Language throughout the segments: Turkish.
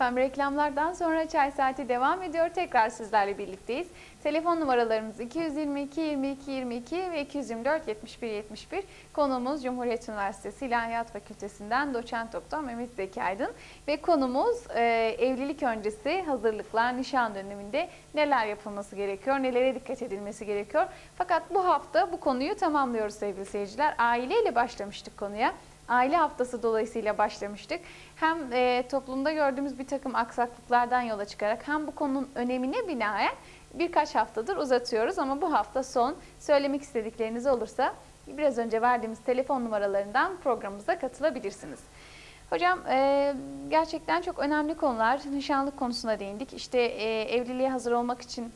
Efendim reklamlardan sonra çay saati devam ediyor. Tekrar sizlerle birlikteyiz. Telefon numaralarımız 222 22 22 ve 224 71 71. Konuğumuz Cumhuriyet Üniversitesi İlahiyat Fakültesinden doçent doktor Mehmet Zeki Aydın ve konumuz e, evlilik öncesi hazırlıklar, nişan döneminde neler yapılması gerekiyor, nelere dikkat edilmesi gerekiyor. Fakat bu hafta bu konuyu tamamlıyoruz sevgili seyirciler. Aileyle başlamıştık konuya. Aile haftası dolayısıyla başlamıştık. Hem e, toplumda gördüğümüz bir takım aksaklıklardan yola çıkarak hem bu konunun önemine binaen birkaç haftadır uzatıyoruz ama bu hafta son söylemek istedikleriniz olursa biraz önce verdiğimiz telefon numaralarından programımıza katılabilirsiniz. Hocam e, gerçekten çok önemli konular. Nişanlık konusuna değindik. İşte e, evliliğe hazır olmak için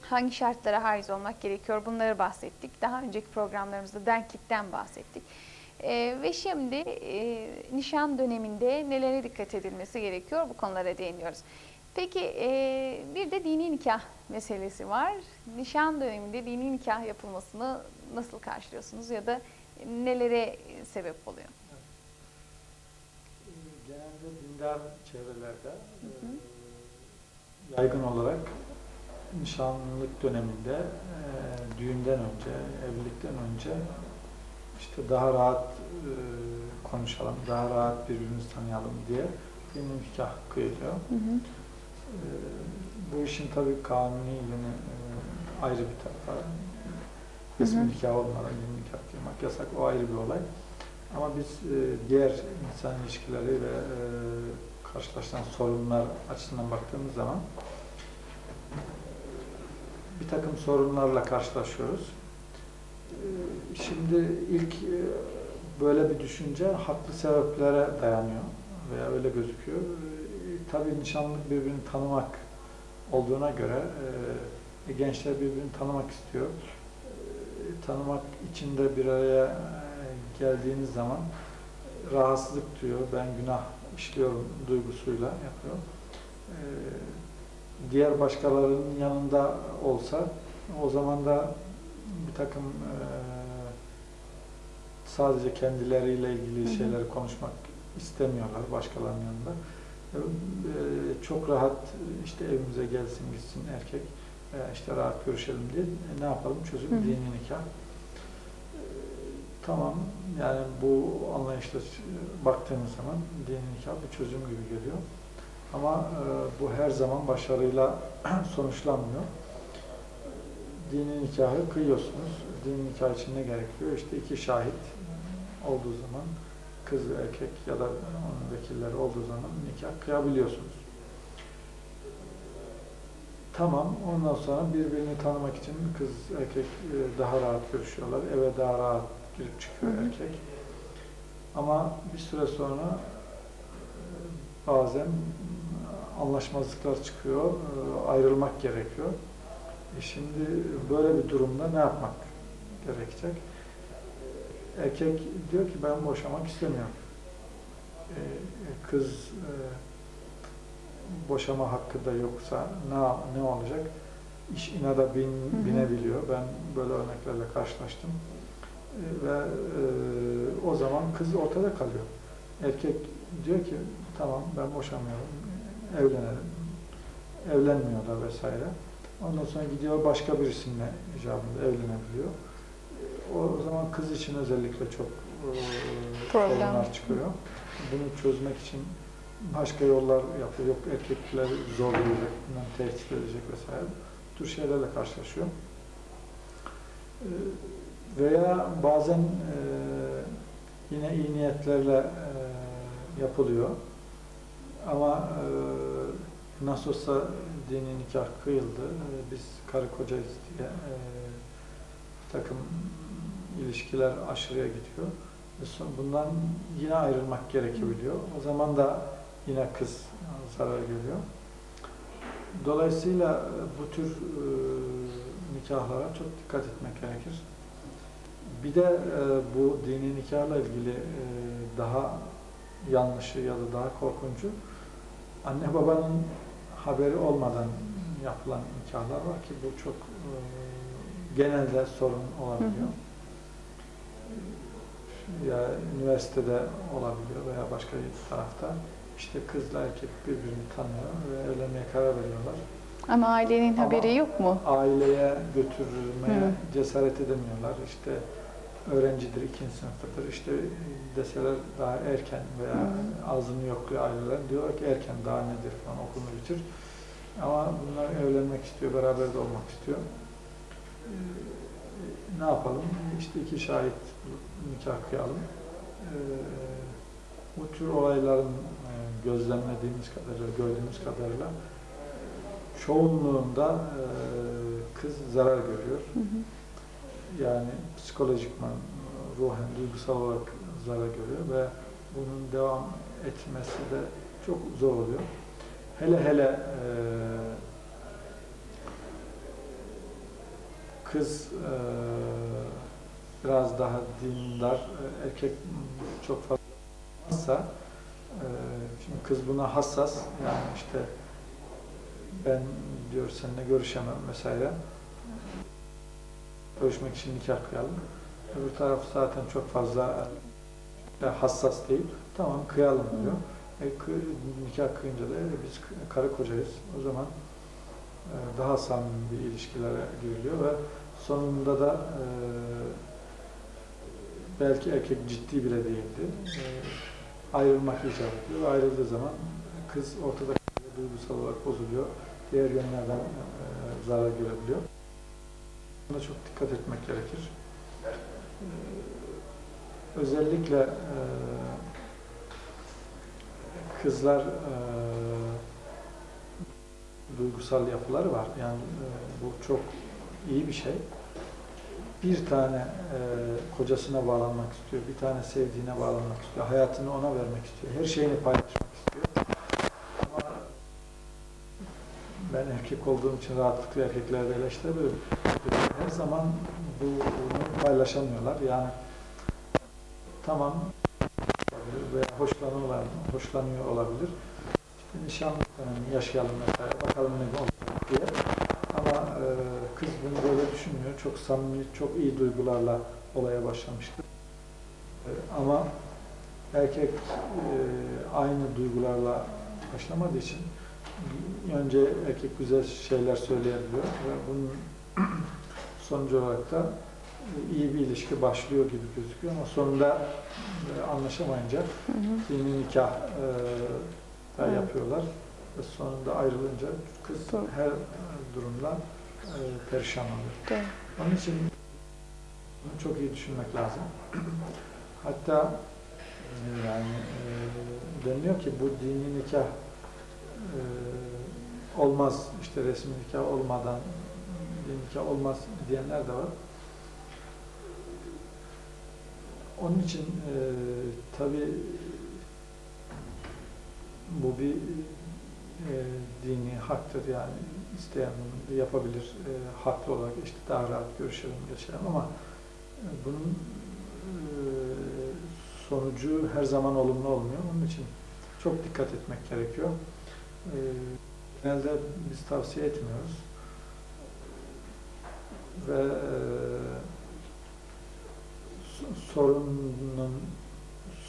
hangi şartlara haiz olmak gerekiyor bunları bahsettik. Daha önceki programlarımızda denklikten bahsettik. Ee, ve şimdi e, nişan döneminde nelere dikkat edilmesi gerekiyor bu konulara değiniyoruz. Peki e, bir de dini nikah meselesi var. Nişan döneminde dini nikah yapılmasını nasıl karşılıyorsunuz ya da nelere sebep oluyor? Genelde dindar çevrelerde e, yaygın olarak nişanlılık döneminde e, düğünden önce, evlilikten önce işte daha rahat e, konuşalım, daha rahat birbirimizi tanıyalım diye bir nikah kıyılıyor. E, bu işin tabii kanuni yönü e, ayrı bir tarafa. Resmi Hı hı. nikah olmadan yeni nikah kıymak yasak, o ayrı bir olay. Ama biz e, diğer insan ilişkileri ve e, karşılaşılan sorunlar açısından baktığımız zaman bir takım sorunlarla karşılaşıyoruz. Şimdi ilk e, böyle bir düşünce haklı sebeplere dayanıyor veya öyle gözüküyor. E, Tabii nişanlılık birbirini tanımak olduğuna göre e, gençler birbirini tanımak istiyor. Tanımak için de bir araya geldiğiniz zaman rahatsızlık duyuyor. Ben günah işliyorum duygusuyla yapıyor. Diğer başkalarının yanında olsa o zaman da bir takım e, sadece kendileriyle ilgili Hı hı. şeyleri konuşmak istemiyorlar başkalarının yanında. E, e, çok rahat işte evimize gelsin gitsin erkek e, işte rahat görüşelim diye E, ne yapalım çözüm Hı hı. dini nikah. E, Tamam yani bu anlayışla e, baktığımız zaman dini nikah bir çözüm gibi geliyor. Ama e, bu her zaman başarıyla sonuçlanmıyor. Dini nikahı kıyıyorsunuz. Dini nikah için ne gerekiyor? İşte iki şahit olduğu zaman kız ve erkek ya da onun vekilleri olduğu zaman nikah kıyabiliyorsunuz. Tamam. Ondan sonra birbirini tanımak için kız erkek e, daha rahat görüşüyorlar. Eve daha rahat girip çıkıyor erkek. Ama bir süre sonra e, bazen anlaşmazlıklar çıkıyor, e, ayrılmak gerekiyor. E şimdi böyle bir durumda ne yapmak gerekecek? Erkek diyor ki ben boşamak istemiyorum. E, Kız e, boşama hakkı da yoksa ne ne olacak? İş inada bin, hı. binebiliyor. Ben böyle örneklerle karşılaştım. E, Ve e, o zaman kız ortada kalıyor. Erkek diyor ki tamam ben boşamıyorum, evlenelim. Evlenmiyorlar vesaire. Ondan sonra gidiyor başka birisine icabında evlenebiliyor. E, O zaman kız için özellikle çok e, Problem. sorunlar çıkıyor. Bunu çözmek için başka yollar yapıyor. Yok erkekler zorlayacak, bilmem tehdit edecek vesaire. Bu tür şeylerle karşılaşıyor. E, Veya bazen e, yine iyi niyetlerle e, yapılıyor. Ama nasıl olsa dini nikah kıyıldı. E, biz karı kocayız diye e, takım ilişkiler aşırıya gidiyor. Bundan yine ayrılmak gerekebiliyor. O zaman da yine kız zarar görüyor. Dolayısıyla e, bu tür e, nikahlara çok dikkat etmek gerekir. Bir de e, bu dini nikahla ilgili e, daha yanlışı ya da daha korkuncu anne babanın haberi olmadan yapılan nikahlar var ki bu çok e, genelde sorun olabiliyor. Ya üniversitede olabiliyor veya başka bir tarafta. İşte kızla erkek birbirini tanıyor ve evlenmeye karar veriyorlar. Ama ailenin Ama- haberi yok mu? Aileye götürmeye Hı. cesaret edemiyorlar. İşte öğrencidir, ikinci sınıftadır. İşte deseler daha erken veya Hı. ağzını yokluyor aileler. Diyorlar ki erken daha nedir falan okulunu bitir. Ama bunlar evlenmek istiyor, beraber de olmak istiyor. Ee, ne yapalım? İşte iki şahit nikah kıyalım. Ee, bu tür olayların e, gözlemlediğimiz kadarıyla, gördüğümüz kadarıyla çoğunluğunda e, kız zarar görüyor. Hı hı. Yani psikolojikman, ruhen, duygusal olarak zarar görüyor ve bunun devam etmesi de çok zor oluyor. Hele hele kız biraz daha dindar, erkek çok fazla e, şimdi kız buna hassas yani işte ben diyor seninle görüşemem vesaire görüşmek için nikah kıyalım. Öbür taraf zaten çok fazla e, hassas değil. Tamam kıyalım diyor. E, nikah kıyınca da "E, biz karı kocayız. O zaman e, daha samimi bir ilişkilere giriliyor ve sonunda da e, belki erkek ciddi bile değildi. E, ayrılmak icap ediyor. Ayrıldığı zaman kız ortada duygusal olarak bozuluyor. Diğer yönlerden e, zarar görebiliyor. Buna çok dikkat etmek gerekir. Ee, Özellikle e, kızlar e, duygusal yapıları var. Yani e, bu çok iyi bir şey. Bir tane e, kocasına bağlanmak istiyor, bir tane sevdiğine bağlanmak istiyor, hayatını ona vermek istiyor, her şeyini paylaşmak istiyor. Ama ben erkek olduğum için rahatlıkla erkeklerde eleştiriyorum. Her zaman bunu paylaşamıyorlar. Yani tamam veya hoşlanıyorlar, hoşlanıyor olabilir. İşte nişanlık dönemi yaşayalım mesela, bakalım ne olacak diye. Ama e, kız bunu böyle düşünmüyor. Çok samimi, çok iyi duygularla olaya başlamıştır. E, ama erkek e, aynı duygularla başlamadığı için önce erkek güzel şeyler söyleyebiliyor ve bunun sonucu olarak da iyi bir ilişki başlıyor gibi gözüküyor ama sonunda e, anlaşamayınca Hı hı. dini nikah e, da Evet. yapıyorlar ve sonunda ayrılınca kız Doğru. her durumda e, perişan oluyor. Doğru. Onun için bunu çok iyi düşünmek lazım. Hatta e, yani e, deniliyor ki bu dini nikah e, olmaz, işte resmi nikah olmadan dini nikah olmaz diyenler de var. Onun için e, tabi bu bir e, dini haktır yani isteyen bunu yapabilir e, haklı olarak işte daha rahat görüşelim geçelim ama e, bunun e, sonucu her zaman olumlu olmuyor. Onun için çok dikkat etmek gerekiyor. E, genelde biz tavsiye etmiyoruz ve e, so- sorunun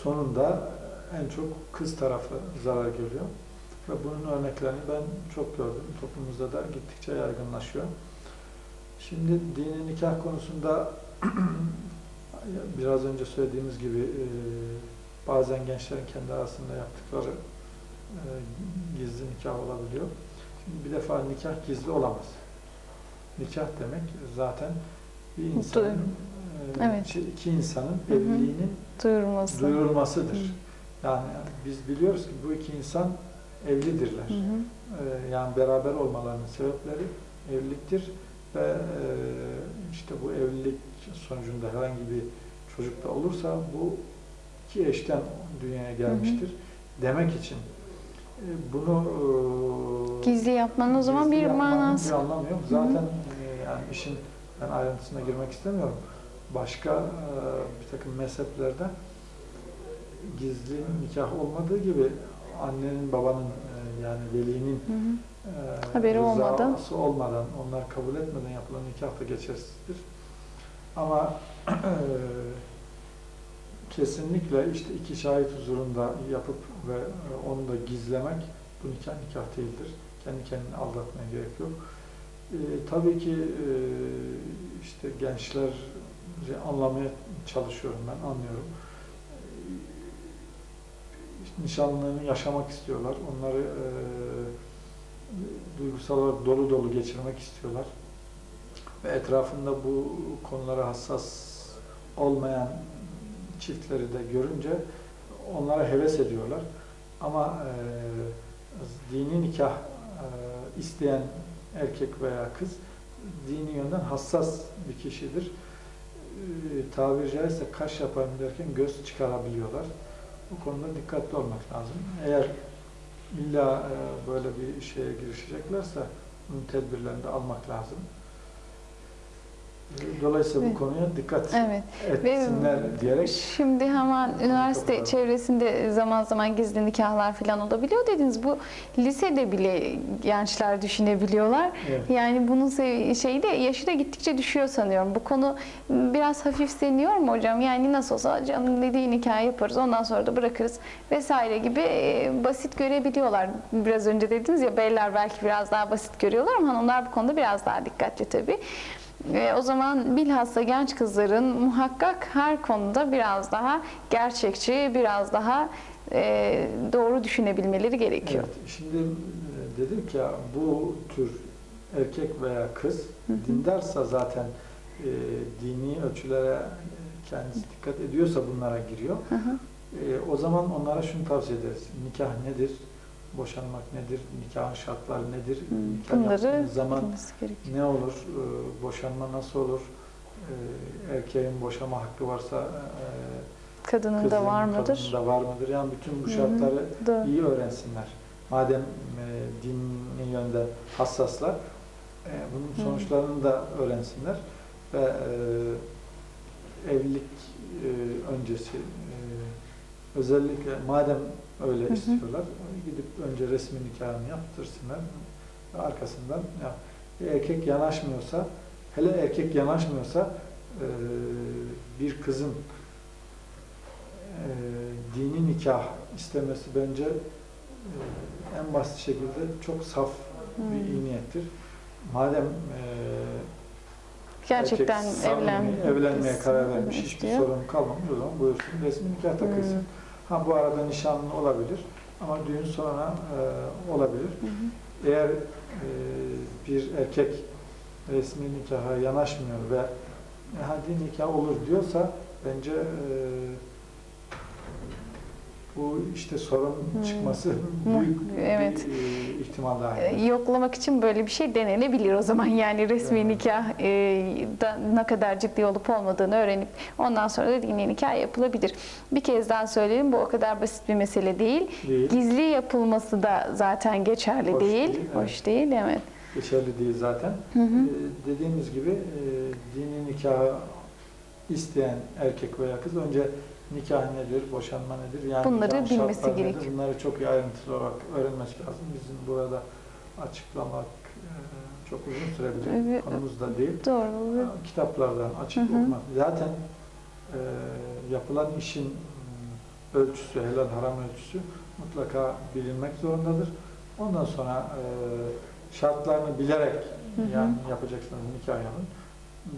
sonunda en çok kız tarafı zarar görüyor. Ve bunun örneklerini ben çok gördüm. Toplumumuzda da gittikçe yaygınlaşıyor. Şimdi dini nikah konusunda biraz önce söylediğimiz gibi e, bazen gençlerin kendi arasında yaptıkları e, gizli nikah olabiliyor. Şimdi bir defa nikah gizli olamaz. Nikah demek zaten bir insanın, e, Evet. şey, iki insanın Hı hı. evliliğinin Duyurulması. duyurulmasıdır. Hı. Yani biz biliyoruz ki bu iki insan evlidirler. Hı hı. Ee, yani beraber olmalarının sebepleri evliliktir ve e, işte bu evlilik sonucunda herhangi bir çocuk da olursa bu iki eşten dünyaya gelmiştir demek için e, bunu e, Gizli yapmanın o zaman bir manası. bir anlamı yok. Hı hı. Zaten e, yani işin ben ayrıntısına girmek istemiyorum. Başka e, bir takım mezheplerde gizli nikah olmadığı gibi annenin babanın yani velinin Hı hı. e, Haberi olmadan. olmadan, onlar kabul etmeden yapılan nikah da geçersizdir. Ama e, kesinlikle işte iki şahit huzurunda yapıp ve e, onu da gizlemek bu nikah nikah değildir. Kendi kendini aldatmaya gerek yok. E, tabii ki e, işte gençleri anlamaya çalışıyorum ben, anlıyorum. E, nişanlılığını yaşamak istiyorlar. Onları e, duygusal olarak dolu dolu geçirmek istiyorlar. Ve etrafında bu konulara hassas olmayan çiftleri de görünce onlara heves ediyorlar. Ama e, dini nikah e, isteyen erkek veya kız dini yönden hassas bir kişidir. E, tabiri caizse kaş yapayım derken göz çıkarabiliyorlar. Bu konuda dikkatli olmak lazım. Eğer illa e, böyle bir şeye girişeceklerse bunun tedbirlerini de almak lazım. Dolayısıyla bu konuya dikkat Evet. etsinler diyerek Şimdi hemen üniversite Çok çevresinde zaman zaman gizli nikahlar falan olabiliyor dediniz. Bu lisede bile gençler düşünebiliyorlar. evet, Yani bunun şeyi de yaşı da gittikçe düşüyor sanıyorum. Bu konu biraz hafifleniyor mu hocam? Yani nasıl olsa canım dediği nikah yaparız ondan sonra da bırakırız vesaire gibi e, basit görebiliyorlar. Biraz önce dediniz ya beyler belki biraz daha basit görüyorlar ama hanımlar bu konuda biraz daha dikkatli tabii. E, o zaman bilhassa genç kızların muhakkak her konuda biraz daha gerçekçi, biraz daha e, doğru düşünebilmeleri gerekiyor. evet. Şimdi e, dedim ki bu tür erkek veya kız Hı hı. dindarsa zaten e, dini ölçülere kendisi dikkat ediyorsa bunlara giriyor. Hı hı. E, o zaman onlara şunu tavsiye ederiz. Nikah nedir? Boşanmak nedir? Nikahın şartları nedir? Hı, Nikah Bunları zaman ne olur? E, boşanma nasıl olur? E, erkeğin boşama hakkı varsa e, Kadının kızın, da var mıdır? kadının da var mıdır? Yani bütün bu Hı hı. şartları Doğru. iyi öğrensinler. Madem e, dini yönde hassaslar, e, bunun Hı. sonuçlarını da öğrensinler ve e, evlilik e, öncesi e, özellikle madem öyle Hı hı. istiyorlar, gidip önce resmi nikahını yaptırsınlar arkasından ya bir erkek yanaşmıyorsa, hele erkek yanaşmıyorsa e, bir kızın e, dini nikah istemesi bence e, en basit şekilde çok saf bir Hmm. iyi niyettir. Madem e, Gerçekten evlen, evlenmeye karar vermiş, hiçbir sorun kalmamış o zaman buyursun resmi nikah takılsın. Hmm. Ha bu arada nişanlı olabilir ama düğün sonra e, olabilir. Hı hı. Eğer e, bir erkek resmi nikaha yanaşmıyor ve "E, hadi nikah olur diyorsa bence e, bu işte sorun Hmm. çıkması Mu- büyük evet. bir e, ihtimal dahil. Yoklamak için böyle bir şey denenebilir o zaman. Yani resmi Evet. nikah e, da ne kadar ciddi olup olmadığını öğrenip ondan sonra da dini nikah yapılabilir. Bir kez daha söyleyelim bu o kadar basit bir mesele değil. Değil, Gizli yapılması da zaten geçerli Hoş değil. değil, evet. Hoş değil evet. geçerli değil zaten. Hı hı. E, dediğimiz gibi e, dini nikahı isteyen erkek veya kız önce nikah nedir, boşanma nedir? Yani Bunları bilmesi nedir? gerekiyor. Bunları çok iyi ayrıntılı olarak öğrenmesi lazım. Bizim burada açıklamak e, çok uzun sürebilir. Evet. Konumuz da değil. Doğru. Kitaplardan açıp Hı hı. okumak. Zaten e, yapılan işin m, ölçüsü, helal haram ölçüsü mutlaka bilinmek zorundadır. Ondan sonra e, şartlarını bilerek Hı hı. yani yapacaksınız nikah yapın.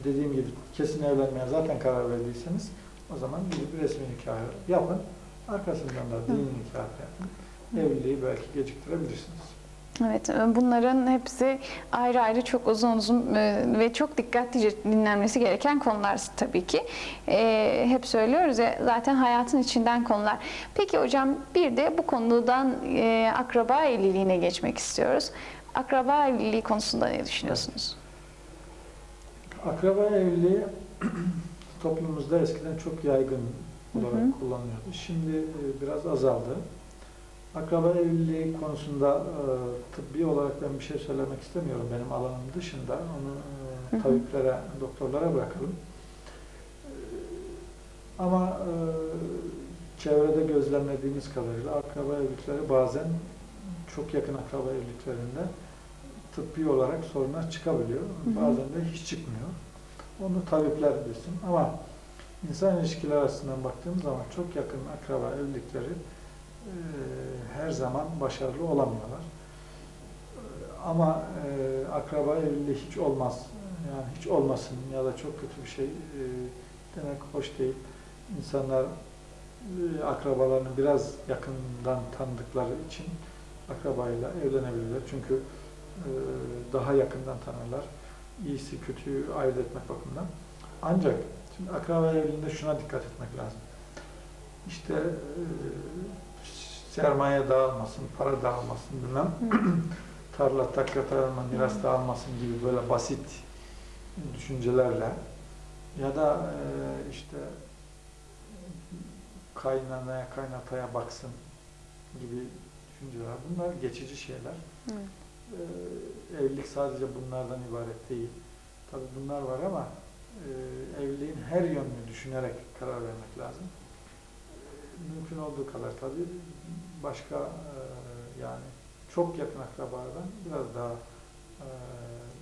Dediğim gibi kesin evlenmeye zaten karar verdiyseniz o zaman gidip resmi nikahı yapın. Arkasından da dini nikahı yapın. Evliliği belki geciktirebilirsiniz. Evet, e, bunların hepsi ayrı ayrı çok uzun uzun e, ve çok dikkatlice dinlenmesi gereken konular tabii ki. E, hep söylüyoruz ya zaten hayatın içinden konular. Peki hocam bir de bu konudan e, akraba evliliğine geçmek istiyoruz. Akraba evliliği konusunda ne düşünüyorsunuz? Akraba evliliği toplumumuzda eskiden çok yaygın olarak Hı hı. kullanılıyordu. Şimdi e, biraz azaldı. Akraba evliliği konusunda e, tıbbi olarak ben bir şey söylemek istemiyorum. Benim alanım dışında. Onu Hı e, hı. tabiplere, doktorlara bırakalım. E, Ama e, çevrede gözlemlediğimiz kadarıyla akraba evlilikleri bazen çok yakın akraba evliliklerinde tıbbi olarak sorunlar çıkabiliyor. hı. Bazen de hiç çıkmıyor. Onu tabipler bilsin. Ama İnsan ilişkileri açısından baktığımız zaman çok yakın akraba evlilikleri e, her zaman başarılı olamıyorlar. E, Ama e, akraba evliliği hiç olmaz, yani hiç olmasın ya da çok kötü bir şey e, demek hoş değil. İnsanlar e, akrabalarını biraz yakından tanıdıkları için akrabayla evlenebilirler. Çünkü e, daha yakından tanırlar. İyisi kötüyü ayırt etmek bakımından. Ancak şimdi akraba evliliğinde şuna dikkat etmek lazım. İşte e, sermaye dağılmasın, para dağılmasın bilmem. tarla, takla, tarla, miras dağılmasın gibi böyle basit düşüncelerle ya da e, işte kaynanaya, kaynataya baksın gibi düşünceler. Bunlar geçici şeyler. Hı. Ee, evlilik sadece bunlardan ibaret değil. Tabii bunlar var ama e, evliliğin her yönünü düşünerek karar vermek lazım. Ee, mümkün olduğu kadar tabii başka e, yani çok yakın akrabalardan biraz daha e,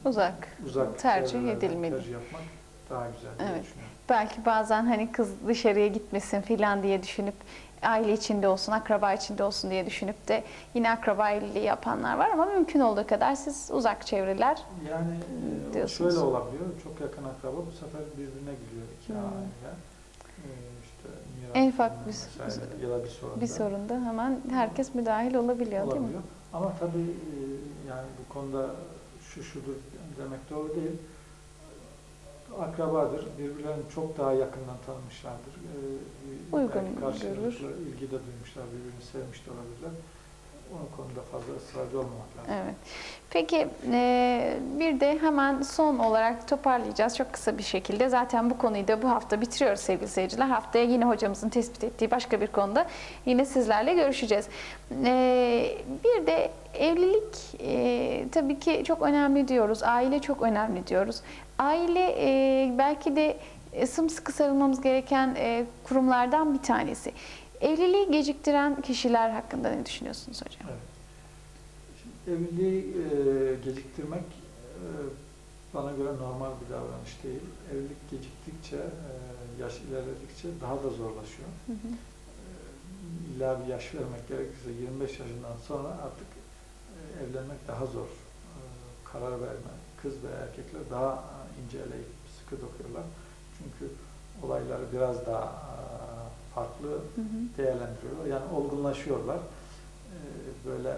Uzak. uzak tercih edilmeli. tercih yapmak daha güzel diye Evet. düşünüyorum. Belki bazen hani kız dışarıya gitmesin filan diye düşünüp aile içinde olsun, akraba içinde olsun diye düşünüp de yine akraba evliliği yapanlar var ama mümkün olduğu kadar siz uzak çevreler Yani e, Diyorsunuz. şöyle olabiliyor. Çok yakın akraba bu sefer birbirine gidiyor iki Hmm. aile. E, işte miras En ufak bir- vesaire ya da bir sorun. bir sorunda hemen herkes müdahil olabiliyor değil mi? olabiliyor. Ama tabii e, yani bu konuda şu şudur demek doğru değil. Akrabadır. Birbirlerini çok daha yakından tanımışlardır. E, bir- Uygun karşılıklı görür. ilgi de duymuşlar, birbirini sevmiş de olabilirler. O konuda fazla ısrarcı olmamak lazım. Evet. Peki e, bir de hemen son olarak toparlayacağız çok kısa bir şekilde. Zaten bu konuyu da bu hafta bitiriyoruz sevgili seyirciler. Haftaya yine hocamızın tespit ettiği başka bir konuda yine sizlerle görüşeceğiz. E, bir de evlilik e, tabii ki çok önemli diyoruz. Aile çok önemli diyoruz. Aile e, belki de e, sımsıkı sarılmamız gereken e, kurumlardan bir tanesi. Evliliği geciktiren kişiler hakkında ne düşünüyorsunuz hocam? Evet. Şimdi evliliği e, geciktirmek e, bana göre normal bir davranış değil. Evlilik geciktikçe, e, yaş ilerledikçe daha da zorlaşıyor. Hı hı. E, illa bir yaş vermek gerekirse 25 yaşından sonra artık evlenmek daha zor. E, karar verme. Kız ve erkekler daha e, ince eleyip sıkı dokuyorlar. Çünkü olayları biraz daha e, farklı Hı hı. değerlendiriyorlar. Yani olgunlaşıyorlar. Ee, Böyle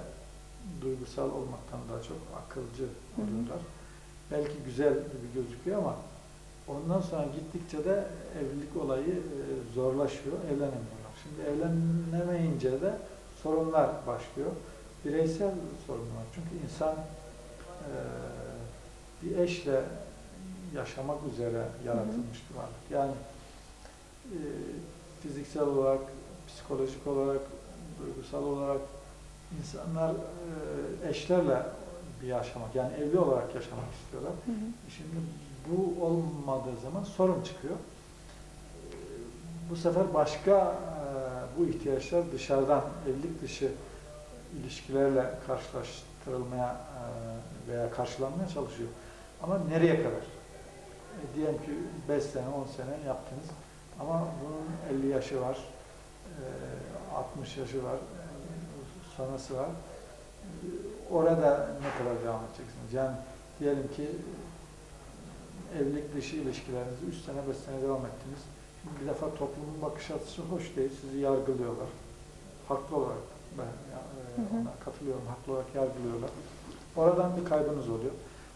duygusal olmaktan daha çok akılcı hı. oluyorlar. Belki güzel gibi gözüküyor ama ondan sonra gittikçe de evlilik olayı e, zorlaşıyor, evlenemiyorlar. Şimdi evlenemeyince de sorunlar başlıyor. Bireysel sorunlar. Çünkü insan e, bir eşle yaşamak üzere yaratılmış bir varlık. Yani e, fiziksel olarak, psikolojik olarak, duygusal olarak insanlar e, eşlerle bir yaşamak, yani evli olarak yaşamak istiyorlar. Hı hı. Şimdi bu olmadığı zaman sorun çıkıyor. E, Bu sefer başka e, bu ihtiyaçlar dışarıdan, evlilik dışı ilişkilerle karşılaştırılmaya e, veya karşılanmaya çalışıyor. Ama nereye kadar? E, diyelim ki 5 sene, 10 sene yaptınız ama bunun 50 yaşı var, e, 60 yaşı var, e, sonrası var. E, Orada ne kadar devam edeceksiniz? Yani diyelim ki e, evlilik dışı ilişkilerinizi 3 sene, 5 sene devam ettiniz. Şimdi bir defa toplumun bakış açısı hoş değil, sizi yargılıyorlar. Haklı olarak ben e, ona katılıyorum, haklı olarak yargılıyorlar. Oradan bir kaybınız oluyor.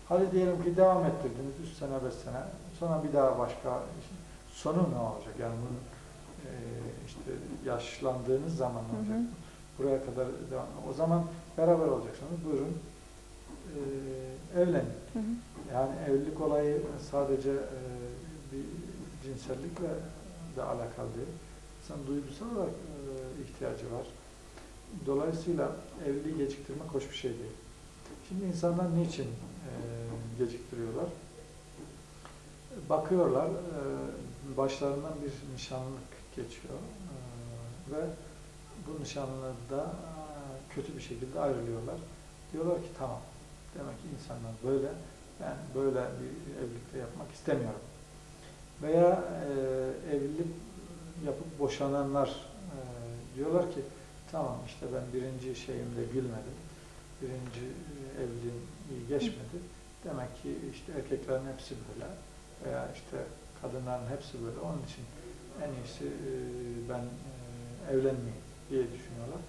Hadi diyelim ki devam ettirdiniz 3 sene, 5 sene. Sonra bir daha başka sonu ne olacak? Yani bunun e, işte yaşlandığınız zaman ne Hı olacak? hı. Buraya kadar devam. O zaman beraber olacaksınız. Buyurun e, evlenin. Hı hı. Yani evlilik olayı sadece e, bir cinsellikle de alakalı değil. İnsan duygusal olarak e, ihtiyacı var. Dolayısıyla evliliği geciktirmek hoş bir şey değil. Şimdi insanlar niçin e, geciktiriyorlar? Bakıyorlar, e, başlarından bir nişanlık geçiyor e, ve bu nişanlıda kötü bir şekilde ayrılıyorlar. Diyorlar ki tamam, demek ki insanlar böyle, ben böyle bir evlilikte yapmak istemiyorum. Veya e, evlilik yapıp boşananlar e, diyorlar ki tamam işte ben birinci şeyimde gülmedim. Birinci e, evliliğim iyi geçmedi. Demek ki işte erkeklerin hepsi böyle veya işte kadınların hepsi böyle. Onun için en iyisi e, ben e, evlenmeyeyim diye düşünüyorlar.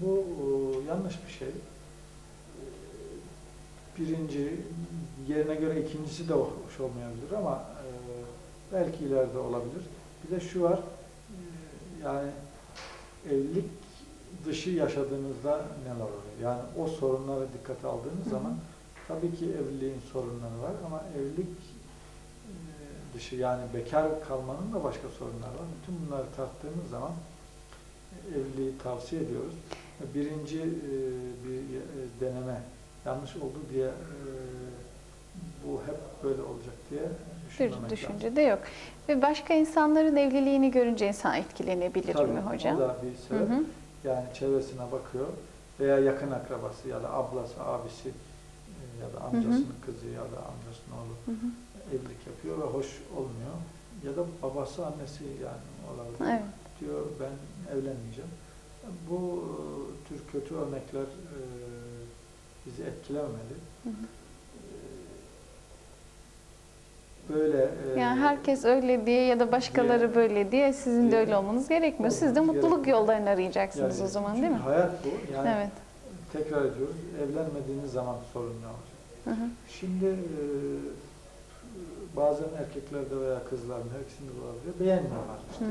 Bu yanlış bir şey. Birinci, yerine göre ikincisi de hoş olmayabilir ama belki ileride olabilir. Bir de şu var, yani evlilik dışı yaşadığınızda neler oluyor? Yani o sorunlara dikkate aldığınız Hı hı. zaman tabii ki evliliğin sorunları var ama evlilik e, dışı yani bekar kalmanın da başka sorunları var. Bütün bunları tarttığımız zaman e, evliliği tavsiye ediyoruz. Birinci e, bir e, deneme yanlış oldu diye bu hep böyle olacak diye Bir lazım. düşünce de yok. Ve başka insanların evliliğini görünce insan etkilenebilir Tabii, mi hocam? O da bir Hı sebep. hı. Yani çevresine bakıyor veya yakın akrabası ya da ablası, abisi e, ya da amcasının kızı ya da amcasının oğlu Hı hı. evlilik yapıyor ve hoş olmuyor. Ya da babası, annesi yani olabilir. Evet. Diyor ben evlenmeyeceğim. Bu e, tür kötü örnekler e, bizi etkilememeli. Hı hı. E, Böyle e, Yani herkes öyle diye ya da başkaları diye- böyle diye sizin de diye- öyle olmanız gerekmiyor. Siz de mutluluk gerekmiyor. yollarını arayacaksınız yani o zaman değil mi? Hayat bu. Yani Evet. tekrar ediyoruz. Evlenmediğiniz zaman sorun ne olacak? Hı hı. Şimdi e, bazen erkeklerde veya kızların her ikisinde de olabilir. Beğenmiyorlar işte. Hı.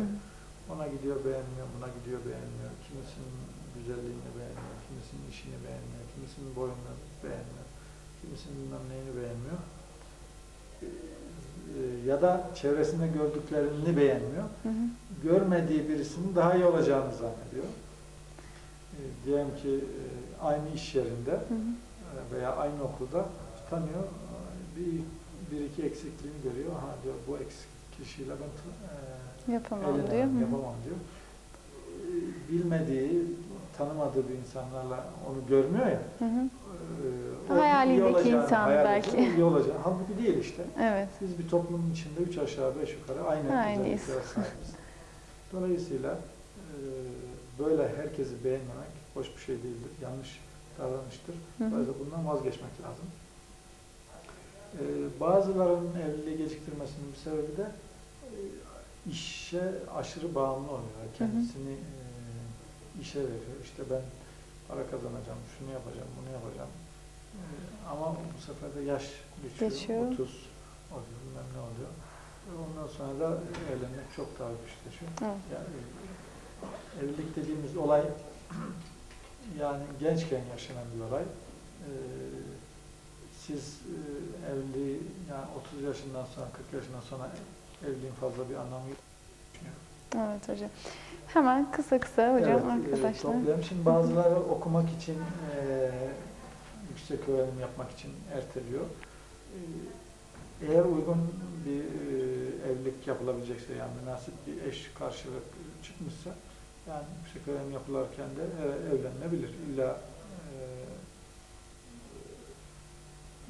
Ona gidiyor beğenmiyor, buna gidiyor beğenmiyor. Kimisinin güzelliğini beğenmiyor, kimisinin işini beğenmiyor, kimisinin boyunu beğenmiyor, kimisinin bilmem neyini beğenmiyor. E, Ya da çevresinde gördüklerini beğenmiyor. Hı hı. Görmediği birisinin daha iyi olacağını zannediyor. E, diyelim ki e, aynı iş yerinde Hı hı. e, veya aynı okulda tanıyor, e, bir, bir iki eksikliğini görüyor. Ha diyor bu eksik kişiyle ben e, Yapamam Evlenemem, diyor. Hı. yapamam diyor. Bilmediği, tanımadığı bir insanlarla onu görmüyor ya. Hı hı. e, Hayalindeki olacağını insan hayal belki. iyi olacağını. Halbuki değil işte. Evet. Biz bir toplumun içinde üç aşağı beş yukarı aynı Aynıyız. özelliklere sahibiz. Dolayısıyla e, böyle herkesi beğenmemek hoş bir şey değildir. Yanlış davranıştır. Dolayısıyla bundan vazgeçmek lazım. E, bazılarının evliliği geciktirmesinin bir sebebi de e, işe aşırı bağımlı oluyor. Kendisini e, işe veriyor. İşte ben para kazanacağım, şunu yapacağım, bunu yapacağım. E, ama bu sefer de yaş geçiyor. Geçiyor. 30 oluyor, bilmem ne oluyor. E, Ondan sonra da evlenmek çok daha güçleşiyor. Evet. Yani evlilik dediğimiz olay yani gençken yaşanan bir olay. Ee, siz e, evliliği yani 30 yaşından sonra 40 yaşından sonra evliliğin fazla bir anlamı yok. Evet hocam. Hemen kısa kısa hocam Evet, e, arkadaşlar. toplayalım. Şimdi bazıları okumak için e, yüksek öğrenim yapmak için erteliyor. E, eğer uygun bir e, evlilik yapılabilecekse yani münasip bir eş karşılık çıkmışsa yani yüksek öğrenim yapılarken de e, evlenilebilir. İlla e,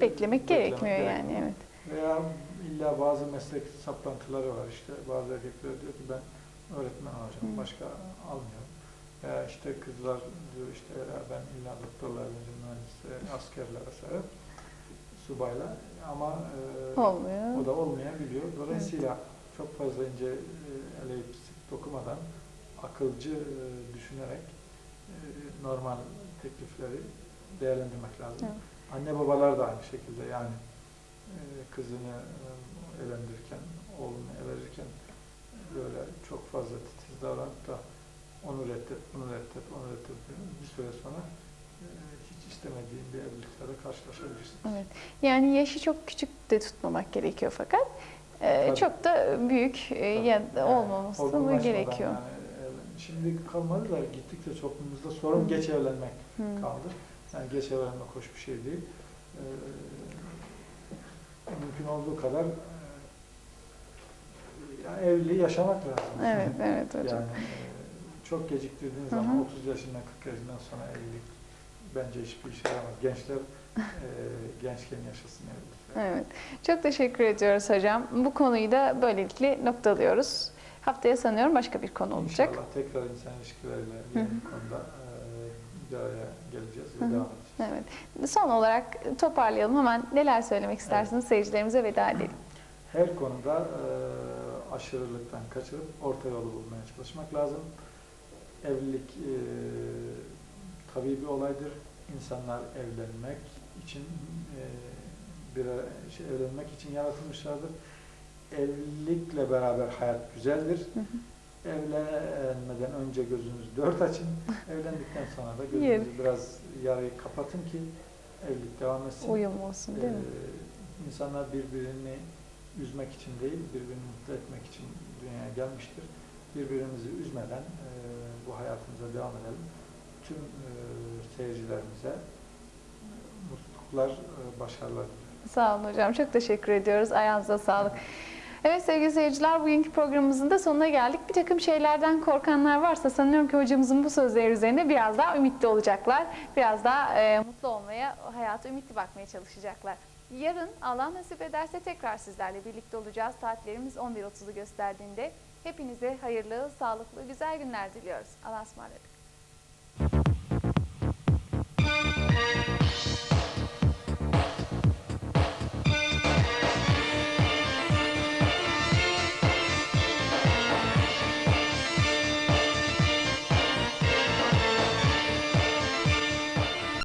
Beklemek gerekmiyor yani gerekmiyor. evet. Veya illa bazı meslek saplantıları var işte. Bazı erkekler diyor ki ben öğretmen olacağım, Hı. başka almıyorum. Veya işte kızlar diyor işte ya ben illa doktorlar, mühendisler, askerler vesaire, subaylar ama e, Olmuyor. o da olmayabiliyor. Dolayısıyla çok fazla ince e, eleyip sık dokumadan akılcı e, düşünerek e, normal teklifleri değerlendirmek lazım. Evet. Anne babalar da aynı şekilde yani e, kızını e, evlendirirken, oğlunu evlendirirken böyle çok fazla titiz davranıp da onu reddet, bunu reddet, onu reddet bir süre sonra e, hiç istemediğin bir evliliklerle karşılaşabilirsin. Evet. Yani yaşı çok küçük de tutmamak gerekiyor fakat e, çok da büyük e, ya da olmaması olgunlaşmadan gerekiyor? Yani, şimdi kalmadı da gittikçe toplumumuzda sorun Hı. geç evlenmek Hı. kaldı. Yani geç evlenmek hoş bir şey değil. Ee, mümkün olduğu kadar e, yani evliliği yaşamak lazım. Evet, evet hocam. Yani e, çok geciktirdiğiniz Hı hı. zaman 30 yaşından 40 yaşından sonra evlilik bence hiçbir işe yaramaz. Gençler e, gençken yaşasın evlilikler. Evet. Çok teşekkür ediyoruz hocam. Bu konuyu da böylelikle noktalıyoruz. Haftaya sanıyorum başka bir konu olacak. İnşallah tekrar insan ilişkileriyle yeni bir konuda e, bir araya geleceğiz ve devam edeceğiz. Evet. Son olarak toparlayalım. Hemen neler söylemek istersiniz seyircilerimize veda edelim. Her konuda e, aşırılıktan kaçırıp orta yolu bulmaya çalışmak lazım. Evlilik e, tabii bir olaydır. İnsanlar evlenmek için e, bir şey, evlenmek için yaratılmışlardır. Evlilikle beraber hayat güzeldir. Hı hı. Evlenmeden önce gözünüzü dört açın. Evlendikten sonra da gözünüzü biraz yarıyı kapatın ki evlilik devam etsin. Uyum olsun değil mi? Ee, insanlar birbirini üzmek için değil, birbirini mutlu etmek için dünyaya gelmiştir. Birbirimizi üzmeden e, bu hayatımıza devam edelim. Tüm e, seyircilerimize mutluluklar, e, başarılar. Sağ olun hocam. Çok teşekkür ediyoruz. Ayağınıza sağlık. Evet sevgili seyirciler bugünkü programımızın da sonuna geldik. Bir takım şeylerden korkanlar varsa sanıyorum ki hocamızın bu sözleri üzerine biraz daha ümitli olacaklar. Biraz daha e, mutlu olmaya, hayata ümitli bakmaya çalışacaklar. Yarın Allah nasip ederse tekrar sizlerle birlikte olacağız. Saatlerimiz 11.30'u gösterdiğinde. Hepinize hayırlı, sağlıklı, güzel günler diliyoruz. Allah'a ısmarladık.